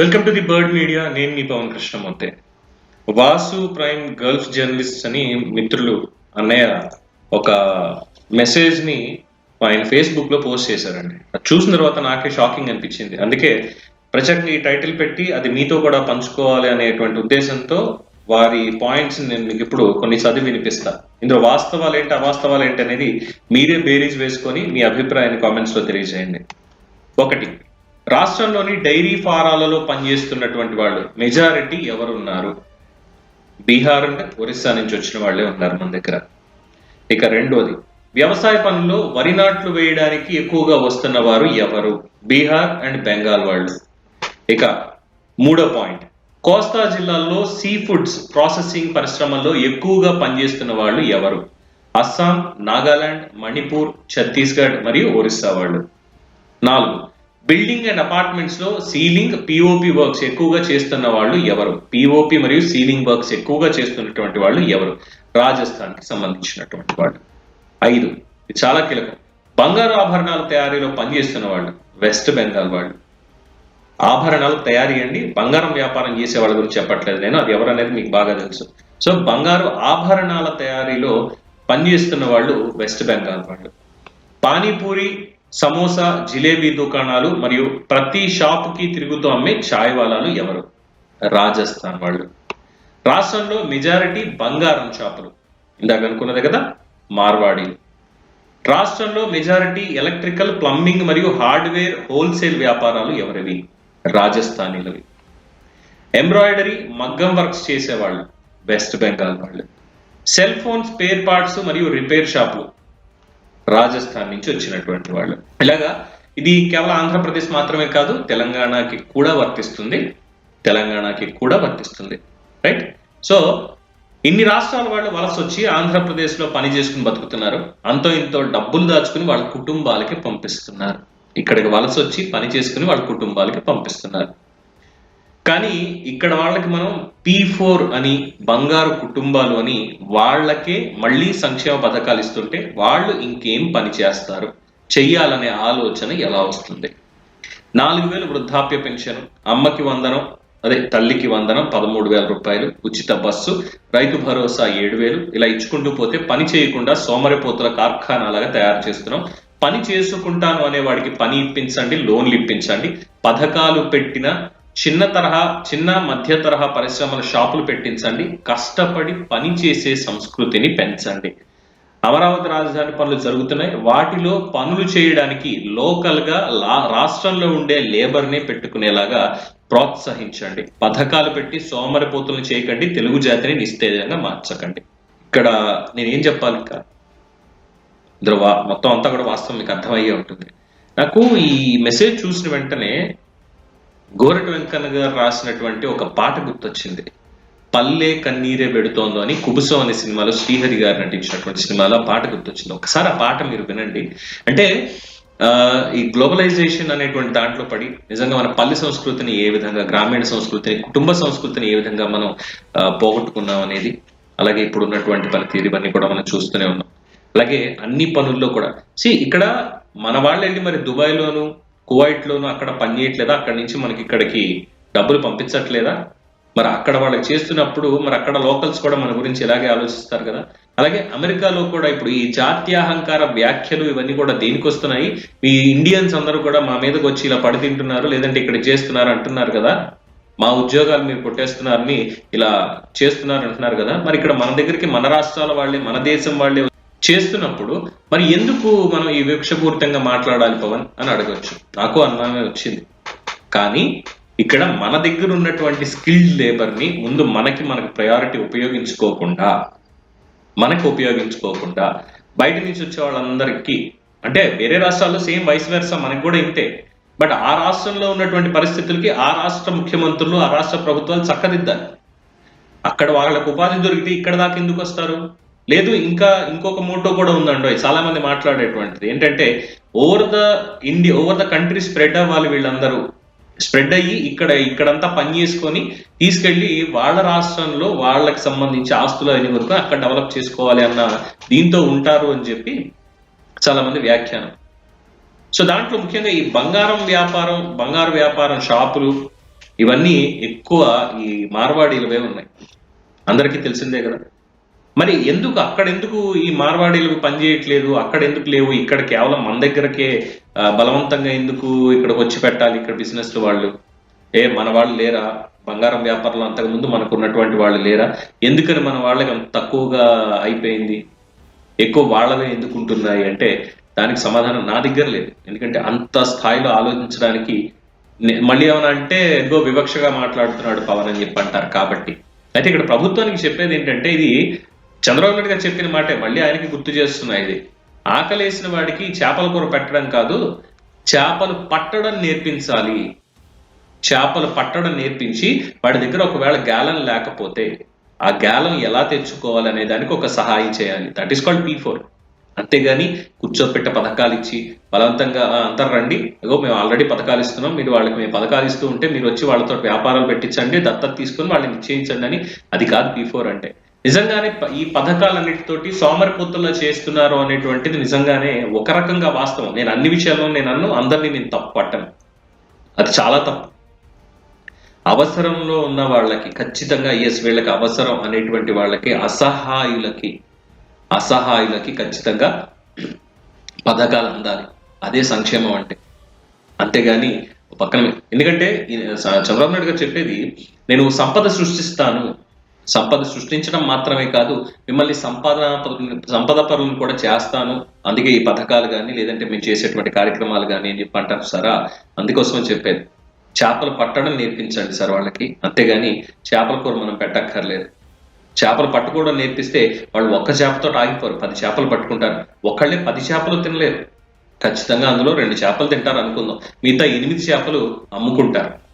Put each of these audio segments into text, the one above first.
Welcome to the bird media నేను మీ Pavan Krishnamurthy. Vasu prime gulf journalist అని మిత్రులు అన్నయ్య ఒక మెసేజ్ని ఆయన ఫేస్బుక్లో పోస్ట్ చేశారండి. అది చూసిన తర్వాత నాకే షాకింగ్ అనిపించింది. అందుకే ప్రజల్ని ఈ టైటిల్ పెట్టి అది మీతో కూడా పంచుకోవాలి అనేటువంటి ఉద్దేశంతో వారి పాయింట్స్ నేను మీకు ఇప్పుడు కొన్ని చదివి వినిపిస్తా. ఇందులో వాస్తవాలు ఏంటి అవాస్తవాలు ఏంటి అనేది మీరే బేరీజ్ వేసుకొని మీ అభిప్రాయాన్ని కామెంట్స్లో తెలియజేయండి. ఒకటి రాష్ట్రంలోని డైరీ ఫారాలలో పనిచేస్తున్నటువంటి వాళ్ళు మెజారిటీ ఎవరున్నారు? బీహార్ అండ్ ఒరిస్సా నుంచి వచ్చిన వాళ్ళే ఉన్నారు మన దగ్గర. ఇక రెండోది వ్యవసాయ పనుల్లో వరి నాట్లు వేయడానికి ఎక్కువగా వస్తున్న వారు ఎవరు? బీహార్ అండ్ బెంగాల్ వాళ్ళు. ఇక మూడో పాయింట్ కోస్తా జిల్లాల్లో సీ ఫుడ్స్ ప్రాసెసింగ్ పరిశ్రమల్లో ఎక్కువగా పనిచేస్తున్న వాళ్ళు ఎవరు? అస్సాం నాగాలాండ్ మణిపూర్ ఛత్తీస్గఢ్ మరియు ఒరిస్సా వాళ్ళు. నాలుగు బిల్డింగ్ అండ్ అపార్ట్మెంట్స్లో సీలింగ్ పిఓపి వర్క్స్ ఎక్కువగా చేస్తున్న వాళ్ళు ఎవరు? పిఓపి మరియు సీలింగ్ వర్క్స్ ఎక్కువగా చేస్తున్నటువంటి వాళ్ళు ఎవరు? రాజస్థాన్కి సంబంధించినటువంటి వాళ్ళు. ఐదు చాలా కీలకం. బంగారు ఆభరణాల తయారీలో పనిచేస్తున్న వాళ్ళు వెస్ట్ బెంగాల్ వాళ్ళు. ఆభరణాలు తయారీ అండి బంగారం వ్యాపారం చేసే వాళ్ళ గురించి చెప్పట్లేదు నేను. అది ఎవరనేది మీకు బాగా తెలుసు. సో బంగారు ఆభరణాల తయారీలో పనిచేస్తున్న వాళ్ళు వెస్ట్ బెంగాల్ వాళ్ళు. పానీపూరి సమోసా జిలేబీ దుకాణాలు మరియు ప్రతి షాప్కి తిరుగుతూ అమ్మే ఛాయ్ వాలాలు ఎవరు? రాజస్థాన్ వాళ్ళు. రాష్ట్రంలో మెజారిటీ బంగారం షాపులు. ఇందాక అనుకున్నది కదా? మార్వాడి. రాష్ట్రంలో మెజారిటీ ఎలక్ట్రికల్ ప్లంబింగ్ మరియు హార్డ్వేర్ హోల్సేల్ వ్యాపారాలు ఎవరివి? రాజస్థానీలవి. ఎంబ్రాయిడరీ మగ్గం వర్క్స్ చేసేవాళ్ళు. వెస్ట్ బెంగాల్ వాళ్ళు. సెల్ ఫోన్ స్పేర్ పార్ట్స్ మరియు రిపేర్ షాపులు. రాజస్థాన్ నుంచి వచ్చినటువంటి వాళ్ళు. ఇలాగా ఇది కేవలం ఆంధ్రప్రదేశ్ మాత్రమే కాదు తెలంగాణకి కూడా వర్తిస్తుంది. తెలంగాణకి కూడా వర్తిస్తుంది. రైట్ సో ఇన్ని రాష్ట్రాల వాళ్ళు వలస వచ్చి ఆంధ్రప్రదేశ్లో పని చేసుకుని బతుకుతున్నారు. అంతో ఇంతో డబ్బులు దాచుకుని వాళ్ళ కుటుంబాలకి పంపిస్తున్నారు. ఇక్కడికి వలస వచ్చి పని చేసుకుని వాళ్ళ కుటుంబాలకి పంపిస్తున్నారు. కానీ ఇక్కడ వాళ్ళకి మనం పీ ఫోర్ అని బంగారు కుటుంబాలు అని వాళ్ళకే మళ్ళీ సంక్షేమ పథకాలు ఇస్తుంటే వాళ్ళు ఇంకేం పని చేస్తారు? చెయ్యాలనే ఆలోచన ఎలా వస్తుంది? నాలుగు వేలు వృద్ధాప్య పెన్షన్ అమ్మకి వందనం అదే తల్లికి వందనం పదమూడు వేల రూపాయలు ఉచిత బస్సు రైతు భరోసా ఏడు వేలు ఇలా ఇచ్చుకుంటూ పోతే పని చేయకుండా సోమరిపోతుల కార్ఖానాలుగా తయారు చేస్తున్నాం. పని చేసుకుంటాను అనే వాడికి పని ఇప్పించండి లోన్లు ఇప్పించండి. పథకాలు పెట్టిన చిన్న తరహా చిన్న మధ్య తరహా పరిశ్రమల షాపులు పెట్టించండి. కష్టపడి పని చేసే సంస్కృతిని పెంచండి. అమరావతి రాజధాని పనులు జరుగుతున్నాయి. వాటిలో పనులు చేయడానికి లోకల్గా లా- రాష్ట్రంలో ఉండే లేబర్ నే పెట్టుకునేలాగా ప్రోత్సహించండి. పథకాలు పెట్టి సోమరిపోతులను చేయకండి. తెలుగు జాతిని నిస్తేజంగా మార్చకండి. ఇక్కడ నేనేం చెప్పాలి ఇంకా? ఇందులో మొత్తం అంతా కూడా వాస్తవం మీకు అర్థమయ్యే ఉంటుంది. నాకు ఈ మెసేజ్ చూసిన వెంటనే గోరటి వెంకన్న గారు రాసినటువంటి ఒక పాట గుర్తొచ్చింది. పల్లె కన్నీరే పెడుతోందో అని కుబుసం అనే సినిమాలో శ్రీహరి గారు నటించినటువంటి సినిమాలో పాట గుర్తొచ్చింది. ఒకసారి ఆ పాట మీరు వినండి. అంటే ఆ, ఈ గ్లోబలైజేషన్ అనేటువంటి దాంట్లో పడి నిజంగా మన పల్లె సంస్కృతిని ఏ విధంగా గ్రామీణ సంస్కృతిని కుటుంబ సంస్కృతిని ఏ విధంగా మనం పోగొట్టుకున్నాం అనేది అలాగే ఇప్పుడు ఉన్నటువంటి పనితీరు ఇవన్నీ కూడా మనం చూస్తూనే ఉన్నాం. అలాగే అన్ని పనుల్లో కూడా. సి ఇక్కడ మన వాళ్ళు వెళ్ళి మరి? దుబాయ్లోను కువైట్ లోను అక్కడ పని చేయట్లేదా అక్కడి నుంచి మనకి ఇక్కడికి డబ్బులు పంపించట్లేదా? మరి అక్కడ వాళ్ళకి చేస్తున్నప్పుడు మరి అక్కడ లోకల్స్ కూడా మన గురించి ఇలాగే ఆలోచిస్తారు కదా? అలాగే అమెరికాలో కూడా ఇప్పుడు ఈ జాత్యాహంకార వ్యాఖ్యలు ఇవన్నీ కూడా దేనికి వస్తున్నాయి? ఈ ఇండియన్స్ అందరూ కూడా మా మీదకి వచ్చి ఇలా పడి తింటున్నారు లేదంటే ఇక్కడ చేస్తున్నారు అంటున్నారు కదా? మా ఉద్యోగాలు మీరు కొట్టేస్తున్నారని ఇలా చేస్తున్నారు అంటున్నారు కదా? మరి ఇక్కడ మన దగ్గరికి మన రాష్ట్రాల వాళ్ళే మన దేశం వాళ్ళే చేస్తున్నప్పుడు మరి ఎందుకు మనం ఈ వివక్షపూరితంగా మాట్లాడాలి పవన్ అని అడగచ్చు. నాకు అనుమానమే వచ్చింది. కానీ ఇక్కడ మన దగ్గర ఉన్నటువంటి స్కిల్డ్ లేబర్ని ముందు మనకి మనకు ప్రయారిటీ ఉపయోగించుకోకుండా మనకు ఉపయోగించుకోకుండా బయట నుంచి వచ్చే వాళ్ళందరికీ అంటే వేరే రాష్ట్రాల్లో సేమ్ వయసు వెర్సా మనకి కూడా ఇంతే. బట్ ఆ రాష్ట్రంలో ఉన్నటువంటి పరిస్థితులకి ఆ రాష్ట్ర ముఖ్యమంత్రులు ఆ రాష్ట్ర ప్రభుత్వాలు చక్కదిద్దాలి. అక్కడ వాళ్ళకు ఉపాధి దొరికితే ఇక్కడ దాకా ఎందుకు వస్తారు? లేదు ఇంకా ఇంకొక మోటో కూడా ఉందండో చాలా మంది మాట్లాడేటువంటిది. ఏంటంటే over the India over the country spread అవ్వాలి వీళ్ళందరూ. స్ప్రెడ్ అయ్యి ఇక్కడ ఇక్కడంతా పని చేసుకొని తీసుకెళ్ళి వాళ్ళ రాష్ట్రంలో వాళ్ళకి సంబంధించి ఆస్తులు అయిన వరకు అక్కడ డెవలప్ చేసుకోవాలి అన్న దీంతో ఉంటారు అని చెప్పి చాలా మంది వ్యాఖ్యానం. సో దాంట్లో ముఖ్యంగా ఈ బంగారం వ్యాపారం బంగారు వ్యాపారం షాపులు ఇవన్నీ ఎక్కువ ఈ మార్వాడీలవే ఉన్నాయి. అందరికీ తెలిసిందే కదా. మరి ఎందుకు అక్కడ ఎందుకు ఈ మార్వాడీలకు పనిచేయట్లేదు? అక్కడ ఎందుకు లేవు? ఇక్కడ కేవలం మన దగ్గరకే బలవంతంగా ఎందుకు ఇక్కడికి వచ్చి పెట్టాలి ఇక్కడ బిజినెస్ వాళ్ళు? ఏ మన వాళ్ళు లేరా? బంగారం వ్యాపారంలో అంతకుముందు మనకు ఉన్నటువంటి వాళ్ళు లేరా? ఎందుకని మన వాళ్ళకి అంత తక్కువగా అయిపోయింది? ఎక్కువ వాళ్ళవే ఎందుకు ఉంటున్నాయి అంటే దానికి సమాధానం నా దగ్గర లేదు. ఎందుకంటే అంత స్థాయిలో ఆలోచించడానికి మళ్ళీ ఏమైనా అంటే ఎందుకో వివక్షగా మాట్లాడుతున్నాడు పవన్ అని చెప్పి అంటారు కాబట్టి. అయితే ఇక్కడ ప్రభుత్వానికి చెప్పేది ఏంటంటే ఇది చంద్రబాబు నాయుడు గారు చెప్పిన మాటే మళ్ళీ ఆయనకి గుర్తు చేస్తున్నాయి ఇది. ఆకలేసిన వాడికి చేపల కూర పెట్టడం కాదు చేపలు పట్టడం నేర్పించాలి. చేపలు పట్టడం నేర్పించి వాడి దగ్గర ఒకవేళ గ్యాలన్ లేకపోతే ఆ గ్యాలం ఎలా తెచ్చుకోవాలి అనే దానికి ఒక సహాయం చేయాలి. That is called P four అంతేగాని కూర్చోపెట్ట పథకాలు ఇచ్చి బలవంతంగా "ఆ, అందరు రండి. అగో మేము ఆల్రెడీ పథకాలు ఇస్తున్నాం. మీరు వాళ్ళకి మేము పథకాలు ఇస్తూ ఉంటే మీరు వచ్చి వాళ్ళతో వ్యాపారాలు పెట్టించండి. దత్తత తీసుకొని వాళ్ళని నిశ్చయించండి అని. అది కాదు పీ ఫోర్ అంటే. నిజంగానే ప- ఈ పథకాలన్నిటితోటి సోమరిపోతుల్లో చేస్తున్నారు అనేటువంటిది నిజంగానే ఒక రకంగా వాస్తవం. నేను అన్ని విషయాల్లో నేను అన్ను అందరినీ నేను తప్పు పట్టను. అది చాలా తప్పు. అవసరంలో ఉన్న వాళ్ళకి ఖచ్చితంగా ఎస్ వీళ్ళకి అవసరం అనేటువంటి వాళ్ళకి అసహాయులకి అసహాయులకి ఖచ్చితంగా పథకాలు అందాలి. అదే సంక్షేమం అంటే. అంతేగాని పక్కన ఎందుకంటే చంద్రబాబు నాయుడు గారు చెప్పేది నేను సంపద సృష్టిస్తాను సంపద సృష్టించడం మాత్రమే కాదు మిమ్మల్ని సంపాదన సంపద పరులను కూడా చేస్తాను. అందుకే ఈ పథకాలు కానీ లేదంటే మేము చేసేటువంటి కార్యక్రమాలు కానీ అని చెప్పి అంటారు సారా? అందుకోసం చెప్పేది. చేపలు పట్టడం నేర్పించండి సార్ వాళ్ళకి. అంతేగాని చేపల కూర మనం పెట్టక్కర్లేదు. చేపలు పట్టుకోవడం నేర్పిస్తే వాళ్ళు ఒక్క చేపతో ఆగిపోరు. పది చేపలు పట్టుకుంటారు. ఒకళ్ళే పది చేపలు తినలేరు. ఖచ్చితంగా అందులో రెండు చేపలు తింటారు అనుకుందాం. మిగతా ఎనిమిది చేపలు అమ్ముకుంటారు.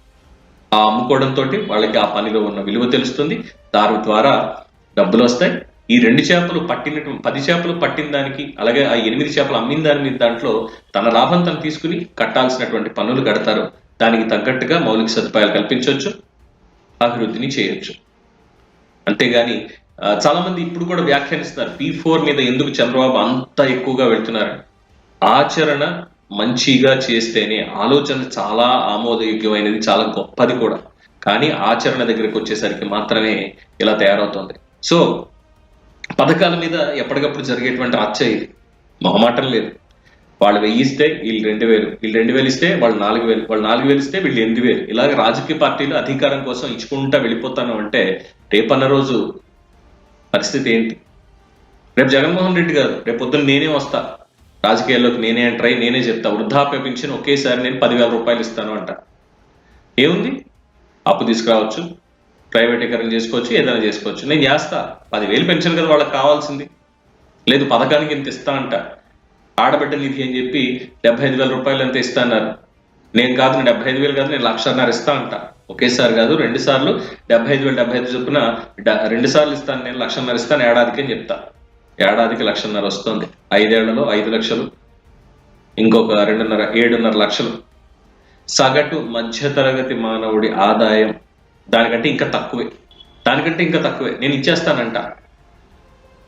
ఆ అమ్ముకోవడంతో వాళ్ళకి ఆ పనిలో ఉన్న విలువ తెలుస్తుంది. దాని ద్వారా డబ్బులు వస్తాయి. ఈ రెండు చేపలు పట్టిన పది చేపలు పట్టిన దానికి అలాగే ఆ ఎనిమిది చేపలు అమ్మిన దాని దాంట్లో తన లాభం తను తీసుకుని కట్టాల్సినటువంటి పన్నులు కడతారు. దానికి తగ్గట్టుగా మౌలిక సదుపాయాలు కల్పించవచ్చు. అభివృద్ధిని చేయొచ్చు. అంతేగాని చాలా మంది ఇప్పుడు కూడా వ్యాఖ్యానిస్తున్నారు. పీ ఫోర్ మీద ఎందుకు చంద్రబాబు అంత ఎక్కువగా వెళ్తున్నారు? ఆచరణ మంచిగా చేస్తేనే ఆలోచన చాలా ఆమోదయోగ్యమైనది చాలా గొప్పది కూడా. కానీ ఆచరణ దగ్గరికి వచ్చేసరికి మాత్రమే ఇలా తయారవుతుంది. సో పథకాల మీద ఎప్పటికప్పుడు జరిగేటువంటి రచ్చ ఇది. మొహమాటం లేదు. వాళ్ళు వెయ్యి ఇస్తే వీళ్ళు రెండు వేలు వీళ్ళు రెండు వేలు ఇస్తే వాళ్ళు నాలుగు వేలు వాళ్ళు నాలుగు వేలు ఇస్తే వీళ్ళు ఎనిమిది వేలు. ఇలాగ రాజకీయ పార్టీలు అధికారం కోసం ఇచ్చుకుంటా వెళ్ళిపోతాను అంటే రేపన్న రోజు పరిస్థితి ఏంటి? రేపు జగన్మోహన్ రెడ్డి గారు రేపు పొద్దున్న నేనే వస్తా. రాజకీయాల్లోకి నేనే ఎంటర్ అయ్యి నేనే చెప్తా వృద్ధాప్య పింఛన్ ఒకేసారి నేను పదివేల రూపాయలు ఇస్తాను అంట. ఏముంది? అప్పు తీసుకురావచ్చు ప్రైవేటీకరణ చేసుకోవచ్చు ఏదైనా చేసుకోవచ్చు. నేను చేస్తా. పదివేలు పెన్షన్ కదా వాళ్ళకి కావాల్సింది. లేదు పథకానికి ఇంత ఇస్తా అంట. ఆడబిడ్డ నిధి అని చెప్పి డెబ్బై ఐదు వేల రూపాయలు ఎంత ఇస్తా అన్నారు. నేను కాదు నేను డెబ్బై ఐదు వేలు కాదు నేను లక్షన్నర ఇస్తా అంట. ఒకేసారి కాదు రెండు సార్లు డెబ్బై ఐదు వేలు డెబ్బై ఐదు చొప్పున రెండు సార్లు ఇస్తాను నేను లక్షన్నర ఇస్తాను ఏడాదికి అని చెప్తా. ఏడాదికి లక్షన్నర వస్తుంది. ఐదేళ్ళలో ఐదు లక్షలు ఇంకొక రెండున్నర ఏడున్నర లక్షలు. సగటు మధ్యతరగతి మానవుడి ఆదాయం దానికంటే ఇంకా తక్కువే. దానికంటే ఇంకా తక్కువే. నేను ఇచ్చేస్తానంట.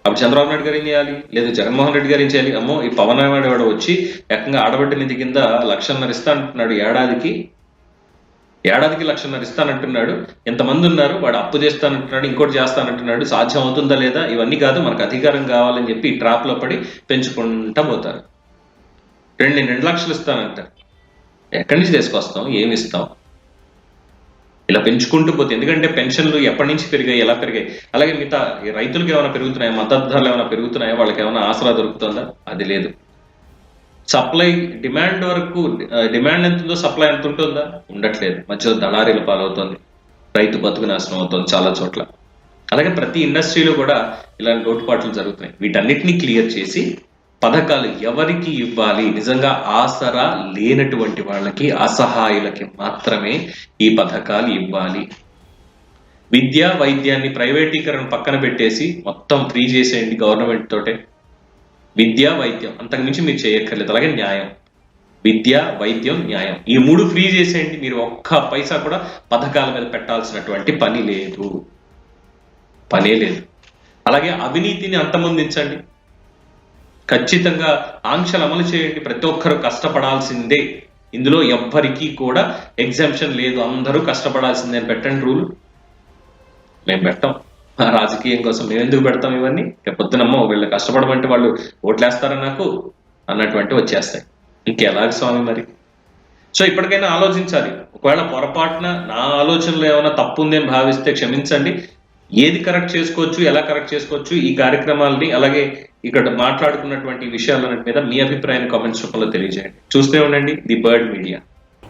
అప్పుడు చంద్రబాబు నాయుడు గారు ఏం చేయాలి? లేదు జగన్మోహన్ రెడ్డి గారు ఏం చేయాలి? అమ్మో ఈ పవన్ నాయుడు వాడు వచ్చి ఏకంగా ఆడబిడ్డ నిధి కింద లక్షన్నర ఇస్తా అంటున్నాడు ఏడాదికి. ఏడాదికి లక్షన్నర ఇస్తానంటున్నాడు. ఎంతమంది ఉన్నారు? వాడు అప్పు చేస్తానంటున్నాడు ఇంకోటి చేస్తానంటున్నాడు. సాధ్యం అవుతుందా లేదా? ఇవన్నీ కాదు మనకు అధికారం కావాలని చెప్పి ఈ ట్రాప్లో పడి పెంచుకుంటా పోతారు. రెండు రెండు లక్షలు ఇస్తానంటారు ఎక్కడి నుంచి తీసుకొస్తాం? ఏమి ఇస్తాం? ఇలా పెంచుకుంటూ పోతే ఎందుకంటే పెన్షన్లు ఎప్పటి నుంచి పెరిగాయి ఎలా పెరిగాయి? అలాగే మిగతా రైతులకు ఏమైనా పెరుగుతున్నాయా? మద్దతు ధరలు ఏమైనా పెరుగుతున్నాయా? వాళ్ళకి ఏమైనా ఆసరా దొరుకుతుందా? అది లేదు. సప్లై డిమాండ్ వరకు డిమాండ్ ఎంత ఉందో సప్లై ఎంత ఉంటుందా? ఉండట్లేదు. మధ్యలో దళారీల పాలవుతుంది. రైతు బతుకు నాశనం అవుతుంది చాలా చోట్ల. అలాగే ప్రతి ఇండస్ట్రీలో కూడా ఇలాంటి లోటుపాట్లు జరుగుతున్నాయి. వీటన్నిటిని క్లియర్ చేసి పథకాలు ఎవరికి ఇవ్వాలి? నిజంగా ఆసరా లేనటువంటి వాళ్ళకి అసహాయులకి మాత్రమే ఈ పథకాలు ఇవ్వాలి. విద్య వైద్యాన్ని ప్రైవేటీకరణ పక్కన పెట్టేసి మొత్తం ఫ్రీ చేసేయండి గవర్నమెంట్ తోటే. విద్య వైద్యం. అంతకుమించి మీరు చేయక్కర్లేదు. అలాగే న్యాయం. విద్య వైద్యం న్యాయం. ఈ మూడు ఫ్రీ చేసేయండి. మీరు ఒక్క పైసా కూడా పథకాల మీద పెట్టాల్సినటువంటి పని లేదు. పనే లేదు. అలాగే అవినీతిని అంతమొందించండి. ఖచ్చితంగా ఆంక్షలు అమలు చేయండి. ప్రతి ఒక్కరు కష్టపడాల్సిందే. ఇందులో ఎవ్వరికీ కూడా ఎగ్జామ్షన్ లేదు. అందరూ కష్టపడాల్సిందే అని పెట్టండి రూల్. మేము పెట్టాం. రాజకీయం కోసం మేము ఎందుకు పెడతాం ఇవన్నీ? రేపు పొద్దునమ్మో వీళ్ళు కష్టపడమంటే వాళ్ళు ఓట్లేస్తారా నాకు? అన్నటువంటి వచ్చేస్తాయి. ఇంకెలాగ స్వామి మరి? సో ఇప్పటికైనా ఆలోచించాలి. ఒకవేళ పొరపాటున నా ఆలోచనలో ఏమైనా తప్పు ఉంది అని భావిస్తే క్షమించండి. ఏది కరెక్ట్ చేసుకోవచ్చు ఎలా కరెక్ట్ చేసుకోవచ్చు ఈ కార్యక్రమాలని అలాగే ఇక్కడ మాట్లాడుకున్నటువంటి విషయాలన్నిటి మీద మీ అభిప్రాయాన్ని కామెంట్స్ రూపంలో తెలియజేయండి. చూస్తూనే ఉండండి ది బర్డ్ మీడియా.